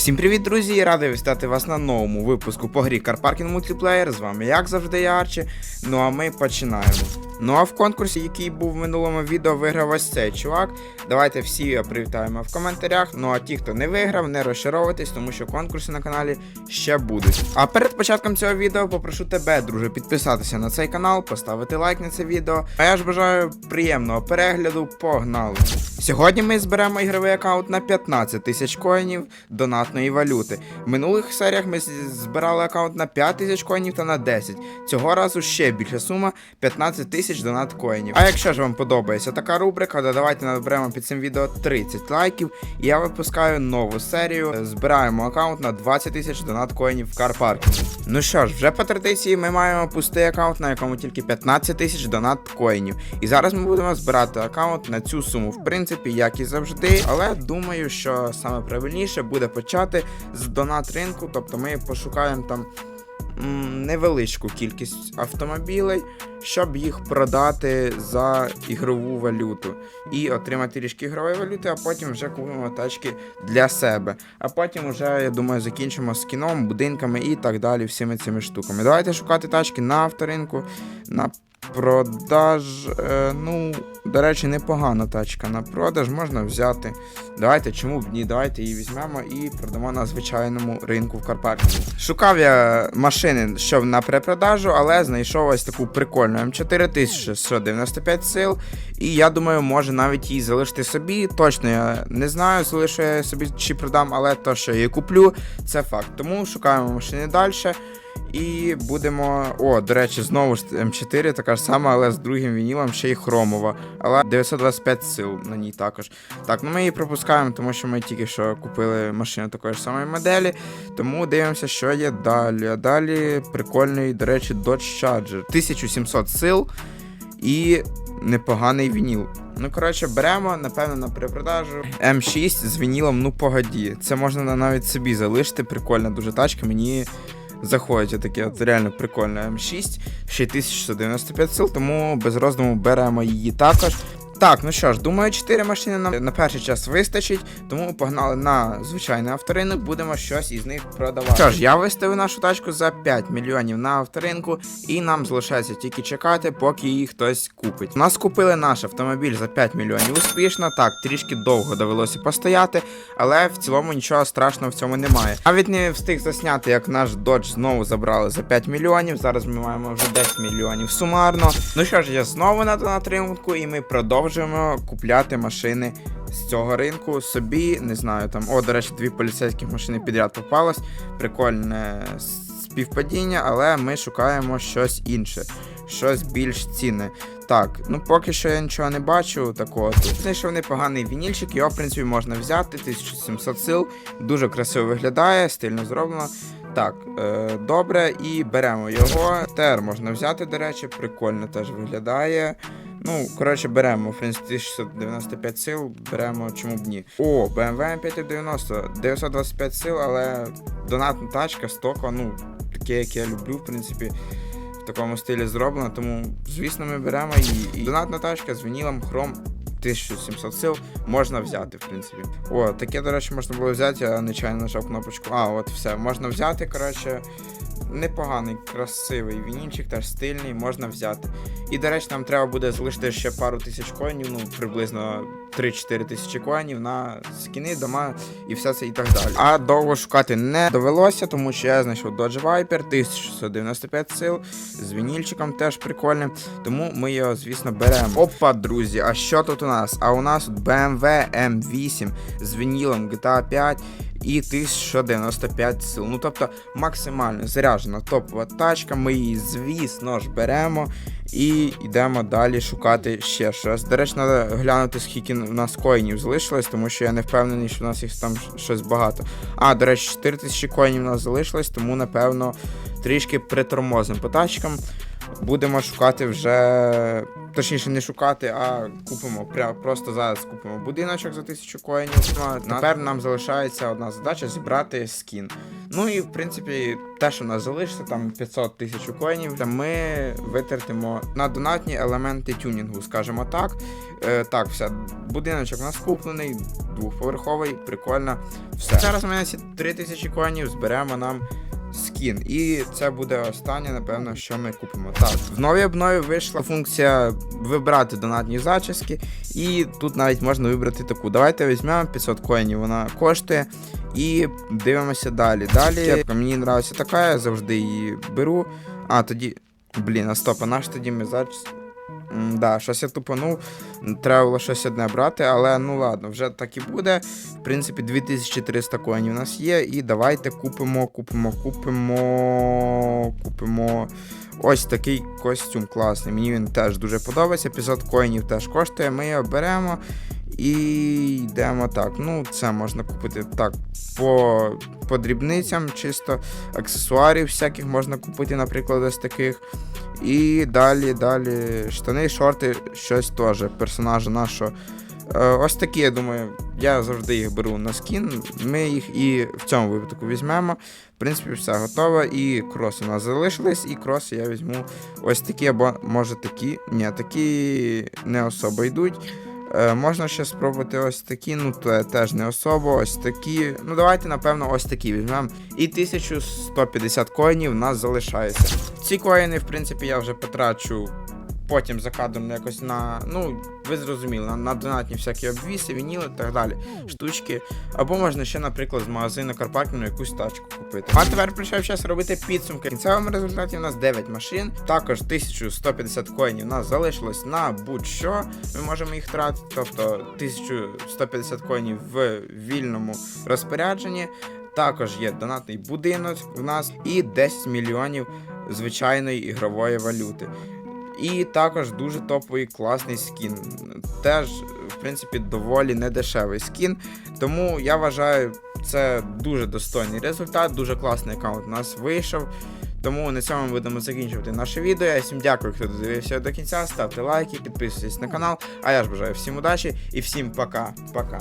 Всім привіт, друзі! Радий вітати вас на новому випуску по грі Carparking Multiplayer. З вами, як завжди, я Арчі. Ну а ми починаємо. Ну а в конкурсі, який був в минулому відео, виграв ось цей чувак. Давайте всі його привітаємо в коментарях. Ну а ті, хто не виграв, не розчаровуйтесь, тому що конкурси на каналі ще будуть. А перед початком цього відео попрошу тебе, друже, підписатися на цей канал, поставити лайк на це відео. А я ж бажаю приємного перегляду. Погнали! Сьогодні ми зберемо ігровий аккаунт на 15 тисяч коїнів донатної валюти. В минулих серіях ми збирали аккаунт на 5 тисяч коїнів та на 10. Цього разу ще більша сума 15 тисяч донат коїнів. А якщо ж вам подобається така рубрика, то давайте наберемо під цим відео 30 лайків. І я випускаю нову серію. Збираємо аккаунт на 20 тисяч донат коїнів в Карпарку. Ну що ж, вже по традиції ми маємо пустий аккаунт, на якому тільки 15 тисяч донат коїнів. І зараз ми будемо збирати аккаунт на цю суму, в принципі, як і завжди. Але думаю, що саме правильніше буде почати з донат ринку, тобто ми пошукаємо там невеличку кількість автомобілей, щоб їх продати за ігрову валюту і отримати трішки ігрової валюти, а потім вже купимо тачки для себе. А потім вже, я думаю, закінчимо з кіном, будинками і так далі, всіми цими штуками. Давайте шукати тачки на авторинку, на продаж. Е, ну, до речі, непогана тачка на продаж можна взяти. Давайте, чому б ні? Давайте її візьмемо і продамо на звичайному ринку в Карпаті. Шукав я машини, що на перепродажу, але знайшов ось таку прикольну М4 1195 сил. І я думаю, може навіть її залишити собі. Точно я не знаю, залишу я собі чи продам, але то, що я її куплю, це факт. Тому шукаємо машини далі. І будемо. О, до речі, знову ж М4, така ж сама, але з другим вінілом ще й хромова. Але 925 сил на ній також. Так, ну ми її пропускаємо, тому що ми тільки що купили машину такої ж самої моделі. Тому дивимося, що є далі. А далі прикольний, до речі, Dodge Charger. 1700 сил і непоганий вініл. Ну, коротше, беремо, напевно, на перепродажу. М6 з вінілом, ну погоді. Це можна навіть собі залишити. Прикольна дуже тачка. Мені заходить таке от реально прикольне М6, ще й 1195 сил, тому без роздуму беремо її також. Так, ну що ж, думаю, 4 машини нам на перший час вистачить, тому погнали на звичайний авторинок, будемо щось із них продавати. Що ж, я виставив нашу тачку за 5 мільйонів на авторинку, і нам залишається тільки чекати, поки її хтось купить. Нас купили наш автомобіль за 5 мільйонів успішно. Так, трішки довго довелося постояти, але в цілому нічого страшного в цьому немає. Навіть не встиг засняти, як наш додж знову забрали за 5 мільйонів. Зараз ми маємо вже 10 мільйонів сумарно. Ну що ж, я знову на донат ринку, і ми продовжуємо купляти машини з цього ринку собі. Не знаю там. О, до речі, дві поліцейські машини підряд попалось. Прикольне співпадіння, але ми шукаємо щось інше, щось більш цінне. Так, ну поки що я нічого не бачу такого. Тут знайшов непоганий вінільчик, його в принципі можна взяти, 1700 сил, дуже красиво виглядає, стильно зроблено. Так, е, добре, і беремо його. ТР можна взяти, до речі, прикольно теж виглядає. Ну, коротше, беремо, принципі, 1695 сил, беремо чому б ні. О, BMW M590, 925 сил, але донатна тачка, стока, ну, таке, як я люблю, в принципі, в такому стилі зроблено, тому, звісно, ми беремо її. І донатна тачка з вінілом, хром. 1700 сил можна взяти, в принципі. О, таке, до речі, можна було взяти, я нечайно нажав кнопочку. А, от все, можна взяти, коротше. Непоганий, красивий вінінчик, теж стильний, можна взяти. І, до речі, нам треба буде залишити ще пару тисяч коїнів, ну приблизно 3-4 тисячі коїнів на скіни, дома і все це і так далі. А довго шукати не довелося, тому що я знайшов Dodge Viper 1695 сил з вінільчиком теж прикольним. Тому ми його, звісно, беремо. Опа, друзі, а що тут у нас? А у нас тут BMW M8 з вінілом GTA 5 і 1095 сил. Ну тобто максимально заряджена топова тачка. Ми її, звісно ж, беремо і йдемо далі шукати ще щось. До речі, треба глянути, скільки у нас коїнів залишилось, тому що я не впевнений, що у нас їх там щось багато. А, до речі, 4000 коїнів у нас залишилось, тому напевно трішки притормозимо по тачкам. Будемо шукати вже. Точніше, не шукати, а купимо. Просто зараз купимо будиночок за 1000 коїнів. Ну, тепер нам залишається одна задача зібрати скін. Ну і в принципі, те, що в нас залишиться, там 500 тисяч коїнів, ми витратимо на донатні елементи тюнінгу, скажімо так. Е, так, все, будиночок у нас куплений, двохповерховий, прикольно. Все. Зараз ми на ці 3000 коїнів зберемо нам скін. І це буде останнє, напевно, що ми купимо. Так, в новій обнові вийшла функція вибрати донатні зачіски, і тут навіть можна вибрати таку. Давайте візьмемо 500 коїнів, вона коштує. І дивимося далі. Далі мені нравиться така, я завжди її беру. А, тоді. Блін, а стоп, а наш тоді ми зачіс. Да, щось я тупанув. Треба було щось одне брати, але ну ладно, вже так і буде. В принципі, 2300 коїнів у нас є. І давайте купимо, купимо, купимо. Купимо. Ось такий костюм класний. Мені він теж дуже подобається. 500 коїнів теж коштує. Ми його беремо і йдемо так. Ну, це можна купити так по, по дрібницям, чисто аксесуарів всяких можна купити, наприклад, ось таких. І далі, далі штани, шорти, щось теж персонажа нашого. Е, ось такі, я думаю, я завжди їх беру на скін. Ми їх і в цьому випадку візьмемо. В принципі, все готово. І кроси у нас залишились, і кроси я візьму ось такі, або може такі. Ні, такі не особо йдуть. Е, можна ще спробувати ось такі, ну то теж не особо, ось такі. Ну давайте, напевно, ось такі візьмемо. І 1150 коїнів у нас залишається. Ці коїни, в принципі, я вже потрачу потім за кадром якось на. Ну, ви зрозуміли, на, на донатні всякі обвіси, вініли і так далі. Штучки. Або можна ще, наприклад, з магазину Карпакіну якусь тачку купити. А тепер прийшов час робити підсумки. В кінцевому результаті у нас 9 машин, також 1150 коїнів у нас залишилось на будь-що. Ми можемо їх тратити, тобто 1150 коїнів в вільному розпорядженні. Також є донатний будинок в нас і 10 мільйонів звичайної ігрової валюти. І також дуже топовий класний скін. Теж, в принципі, доволі недешевий скін. Тому я вважаю, це дуже достойний результат, дуже класний аккаунт у нас вийшов. Тому на цьому ми будемо закінчувати наше відео. Я всім дякую, хто додивився до кінця. Ставте лайки, підписуйтесь на канал. А я ж бажаю всім удачі і всім пока. Пока.